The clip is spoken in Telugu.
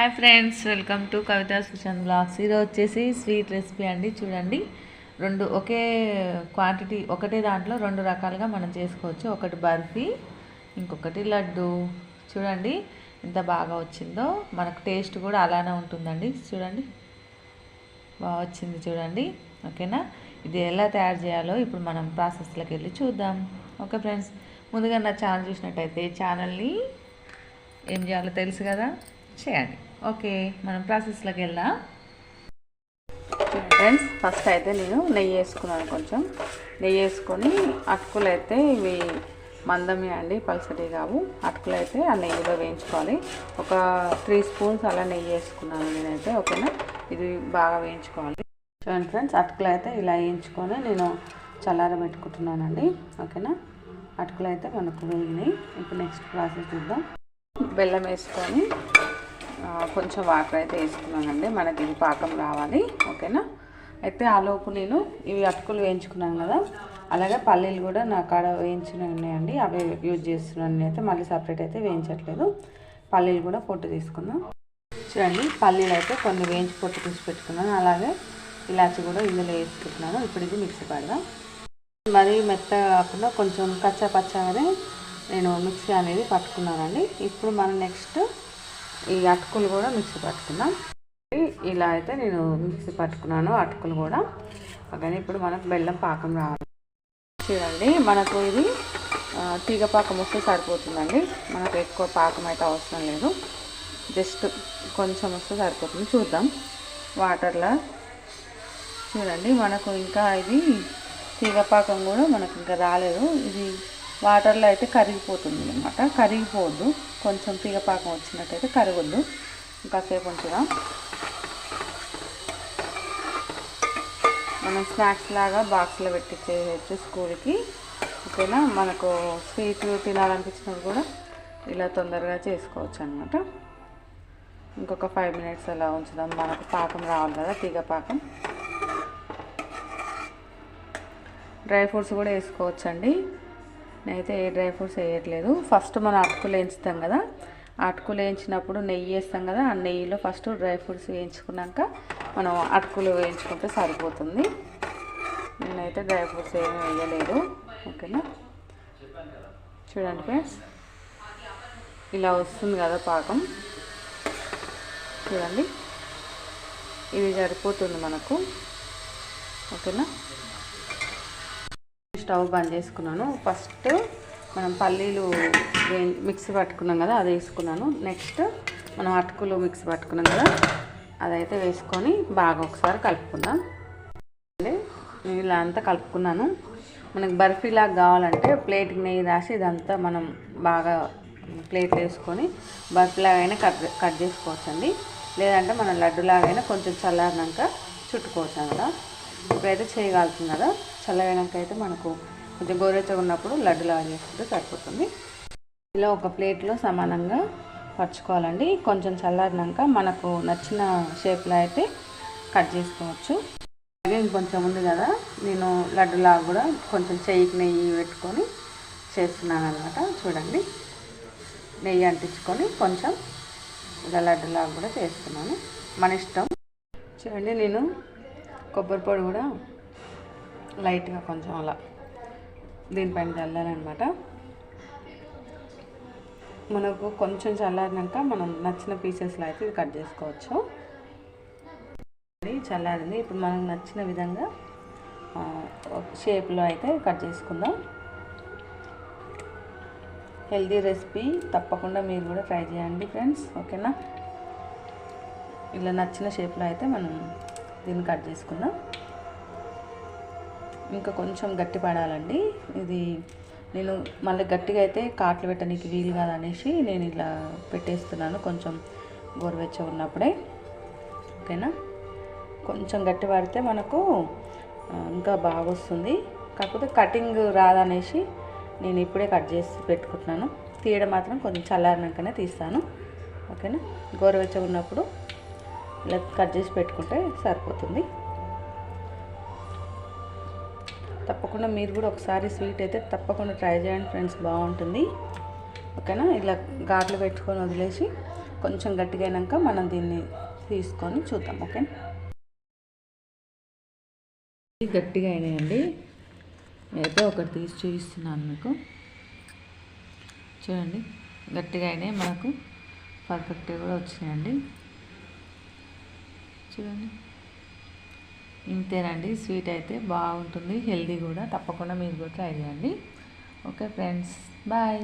Hi friends welcome to Kavitha Sushanth blogs ఈరోజు వచ్చేసి స్వీట్ రెసిపీ అండి చూడండి. రెండు ఒకే క్వాంటిటీ ఒకటే దాంట్లో రెండు రకాలుగా మనం చేసుకోవచ్చు. ఒకటి బర్ఫీ ఇంకొకటి లడ్డు. చూడండి ఎంత బాగా వచ్చిందో. మనకు టేస్ట్ కూడా అలానే ఉంటుందండి. చూడండి. బాగా వచ్చింది చూడండి. ఓకేనా? ఇది ఎలా తయారు చేయాలో ఇప్పుడు మనం ప్రాసెస్లోకి వెళ్ళి చూద్దాం. ఓకే ఫ్రెండ్స్ ముందుగా నా ఛానల్ చూసినట్టయితే ఛానల్ని ఏం చేయాలో తెలుసు కదా? చేయండి. ఓకే మనం ప్రాసెస్లోకి వెళ్దాం. ఫ్రెండ్స్ ఫస్ట్ అయితే నేను నెయ్యి వేసుకున్నాను కొంచెం. నెయ్యి వేసుకొని అటుకులు అయితే ఇవి మందమే అండి పల్సటి కావు. అటుకులు అయితే ఆ నెయ్యిలో వేయించుకోవాలి. ఒక త్రీ స్పూన్స్ అలా నెయ్యి వేసుకున్నాను నేనైతే ఓకేనా? ఇది బాగా వేయించుకోవాలి. చూడండి ఫ్రెండ్స్ అటుకులు అయితే ఇలా వేయించుకొని నేను చల్లార పెట్టుకుంటున్నానండి ఓకేనా? అటుకులు అయితే మనకు వేగినాయి. ఇప్పుడు నెక్స్ట్ ప్రాసెస్ చూద్దాం. బెల్లం వేసుకొని కొంచెం వాటర్ అయితే వేసుకున్నానండి. మనకి ఇది పాకం రావాలి. ఓకేనా? అయితే ఆ లోపు నేను ఇవి అటుకులు వేయించుకున్నాను కదా. అలాగే పల్లీలు కూడా నా కాడ వేయించినవి ఉన్నాయండి. అవి యూజ్ చేస్తున్నాను నేనైతే మళ్ళీ సపరేట్ అయితే వేయించట్లేదు. పల్లీలు కూడా పొట్టు తీసుకున్నాం చూడండి పల్లీలు అయితే కొన్ని వేయించి పొట్టు తీసి పెట్టుకున్నాను. అలాగే ఇలాచి కూడా ఇందులో వేసుకుంటున్నాను. ఇప్పుడు ఇది మిక్సీ పడదాం. మరీ మెత్తగా కాకుండా కొంచెం కచ్చా పచ్చగానే నేను మిక్సీ అనేది పట్టుకున్నానండి. ఇప్పుడు మనం నెక్స్ట్ ఈ అటుకులు కూడా మిక్సీ పట్టుకుందాం. ఇలా అయితే నేను మిక్సీ పట్టుకున్నాను అటుకులు కూడా. కానీ ఇప్పుడు మనకు బెల్లం పాకం రావాలి. చూడండి మనకు ఇది తీగ పాకం వస్తే సరిపోతుందండి. మనకు ఎక్కువ పాకం అయితే అవసరం లేదు. జస్ట్ కొంచెం వస్తే సరిపోతుంది. చూద్దాం. వాటర్లో చూడండి మనకు ఇంకా ఇది తీగపాకం కూడా మనకు ఇంకా రాలేదు. ఇది వాటర్లో అయితే కరిగిపోతుంది అనమాట కరిగిపోవద్దు. కొంచెం తీగపాకం వచ్చినట్టయితే కరగొద్దు. ఇంకాసేపు ఉంచుదాం. మనం స్నాక్స్ లాగా బాక్స్లో పెట్టి చేయవచ్చు స్కూల్కి. ఓకేనా? మనకు స్వీట్ తినాలనిపించినప్పుడు కూడా ఇలా తొందరగా చేసుకోవచ్చు అనమాట ఇంకొక ఫైవ్ మినిట్స్ అలా ఉంచుదాం. మనకు పాకం రావాలి కదా తీగ పాకం. డ్రై ఫ్రూట్స్ కూడా వేసుకోవచ్చండి. నేనైతే ఏ డ్రై ఫ్రూట్స్ వేయట్లేదు. ఫస్ట్ మనం అటుకులు వేయించుతాం కదా అటుకులు వేయించినప్పుడు నెయ్యి వేస్తాం కదా ఆ నెయ్యిలో ఫస్ట్ డ్రై ఫ్రూట్స్ వేయించుకున్నాక మనం అటుకులు వేయించుకుంటే సరిపోతుంది. నేనైతే డ్రై ఫ్రూట్స్ ఏమీ వేయలేదు. ఓకేనా? చూడండి ఫ్రెండ్స్ ఇలా వస్తుంది కదా పాకం. చూడండి ఇది సరిపోతుంది మనకు. ఓకేనా? స్టవ్ బంద్ చేసుకున్నాను. ఫస్ట్ మనం పల్లీలు మిక్సీ పట్టుకున్నాం కదా అది వేసుకున్నాను. నెక్స్ట్ మనం అటుకులు మిక్సీ పట్టుకున్నాం కదా అదైతే వేసుకొని బాగా ఒకసారి కలుపుకుందాం. ఇలా అంతా కలుపుకున్నాను. మనకి బర్ఫీలాగా కావాలంటే ప్లేట్కి నెయ్యి రాసి ఇదంతా మనం బాగా ప్లేట్ వేసుకొని బర్ఫీలాగైనా కట్ కట్ చేసుకోవచ్చండి. లేదంటే మనం లడ్డులాగైనా కొంచెం చల్లారినాక చుట్టుకోవచ్చు కదా. ఇప్పుడైతే చేయగలుగుతుంది కదా. చల్లగైనాక అయితే మనకు కొంచెం గోరెచ్చగా ఉన్నప్పుడు లడ్డులాగా చేసుకుంటే సరిపోతుంది. ఇలా ఒక ప్లేట్లో సమానంగా పరుచుకోవాలండి. కొంచెం చల్లారినాక మనకు నచ్చిన షేప్లో అయితే కట్ చేసుకోవచ్చు. అలాగే ఇంకొంచెం ఉంది కదా నేను లడ్డులాగా కూడా కొంచెం చెయ్యికి నెయ్యి పెట్టుకొని చేస్తున్నాను అనమాట చూడండి నెయ్యి అంటించుకొని కొంచెం ఇలా లడ్డులాగా కూడా చేస్తున్నాను. మన ఇష్టం. చూడండి నేను కొబ్బరి పొడి కూడా లైట్గా కొంచెం అలా దీనిపైన చల్లాలన్నమాట మనకు కొంచెం చల్లారినాక మనం నచ్చిన పీసెస్లో అయితే ఇది కట్ చేసుకోవచ్చు. చల్లారింది. ఇప్పుడు మనకు నచ్చిన విధంగా షేప్లో అయితే కట్ చేసుకుందాం. హెల్దీ రెసిపీ తప్పకుండా మీరు కూడా ట్రై చేయండి ఫ్రెండ్స్. ఓకేనా? ఇలా నచ్చిన షేప్లో అయితే మనం దీన్ని కట్ చేసుకుందాం. ఇంకా కొంచెం గట్టి పడాలండి. ఇది నేను మళ్ళీ గట్టిగా అయితే కాట్లు పెట్టడానికి వీలు కాదనేసి నేను ఇలా పెట్టేస్తున్నాను కొంచెం గోరువెచ్చగా ఉన్నప్పుడే. ఓకేనా? కొంచెం గట్టి పడితే మనకు ఇంకా బాగా వస్తుంది కాకపోతే కటింగ్ రాదనేసి నేను ఇప్పుడే కట్ చేసి పెట్టుకుంటున్నాను. తీయడం మాత్రం కొంచెం చల్లారినాకనే తీస్తాను. ఓకేనా? గోరువెచ్చగా ఉన్నప్పుడు ఇలా కట్ చేసి పెట్టుకుంటే సరిపోతుంది. తప్పకుండా మీరు కూడా ఒకసారి స్వీట్ అయితే తప్పకుండా ట్రై చేయండి ఫ్రెండ్స్ బాగుంటుంది. ఓకేనా? ఇలా గాట్లు పెట్టుకొని వదిలేసి కొంచెం గట్టిగా అయినాక మనం దీన్ని తీసుకొని చూద్దాం ఓకే? గట్టిగా అయినాయండి అయితే ఒకటి తీసి చూపిస్తున్నాను మీకు. చూడండి గట్టిగా అయినాయి మనకు పర్ఫెక్ట్గా కూడా వచ్చినాయండి. చూడండి. ఇంతేనండి. స్వీట్ అయితే బాగుంటుంది. హెల్దీ కూడా. తప్పకుండా మీరు కూడా ట్రై చేయండి. Okay friends. బాయ్.